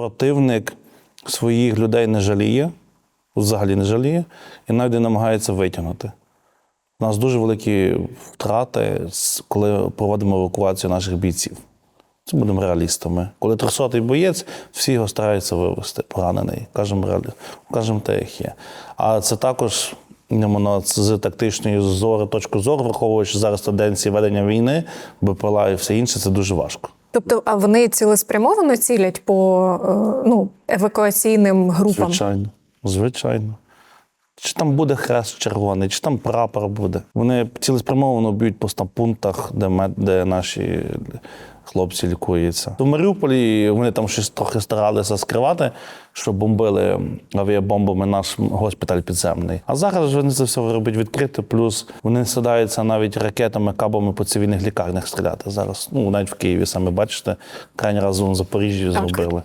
Противник своїх людей не жаліє, взагалі не жаліє, і навіть не намагається витягнути. У нас дуже великі втрати, коли проводимо евакуацію наших бійців. Це будемо реалістами. Коли 300-й боєць, всі його стараються вивезти, поранений. Кажемо, кажемо те, як є. А це також іменно з тактичної зори, точки зору, враховуючи зараз тенденції ведення війни, БПЛА і все інше, це дуже важко. Тобто, а вони цілеспрямовано цілять по е, ну, евакуаційним групам? Звичайно. Звичайно. Чи там буде хрест червоний, чи там прапор буде. Вони цілеспрямовано б'ють по стампунктах, де, мед- де наші хлопці лікуються. В Маріуполі вони там щось трохи старалися скривати, що бомбили авіабомбами наш госпіталь підземний. А зараз вони це все роблять відкрито, плюс вони сідаються навіть ракетами, кабами по цивільних лікарнях стріляти. Зараз, ну навіть в Києві саме бачите, крайній раз в Запоріжжі зробили.